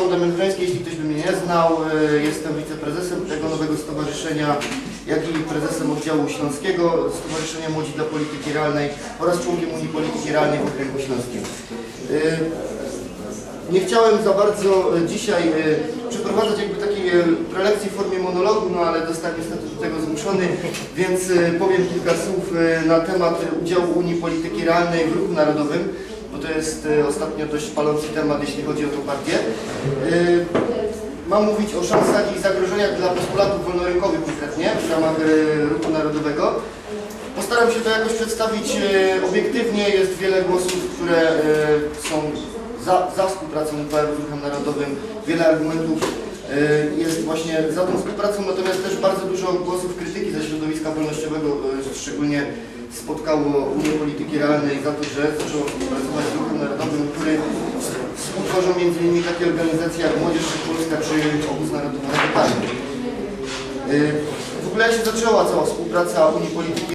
Damian Grański, jeśli ktoś by mnie nie znał. e, Jestem wiceprezesem tego nowego stowarzyszenia, jak i prezesem oddziału śląskiego Stowarzyszenia Młodzi dla Polityki Realnej oraz członkiem Unii Polityki Realnej w Okręgu Śląskim. E, Nie chciałem za bardzo dzisiaj e, przeprowadzać jakby takiej prelekcji w formie monologu, no ale zostałem niestety do tego zmuszony, więc powiem kilka słów na temat udziału Unii Polityki Realnej w ruchu narodowym, bo to jest e, ostatnio dość palący temat, jeśli chodzi o tę partię. E, Mam mówić o szansach i zagrożeniach dla postulatów wolnorynkowych konkretnie w ramach e, ruchu narodowego. Postaram się to jakoś przedstawić obiektywnie. Jest wiele głosów, które są za, za współpracą UPR z ruchem narodowym. Wiele argumentów jest właśnie za tą współpracą, natomiast też bardzo dużo głosów krytyki ze środowiska wolnościowego, szczególnie spotkało Unię Polityki Realnej za to, że zaczęło współpracować z ruchem narodowym, który współtworzą m.in. takie organizacje jak Młodzież Polska czy Obóz Narodowy Radykalny. E, W ogóle się zaczęła cała współpraca Unii Polityki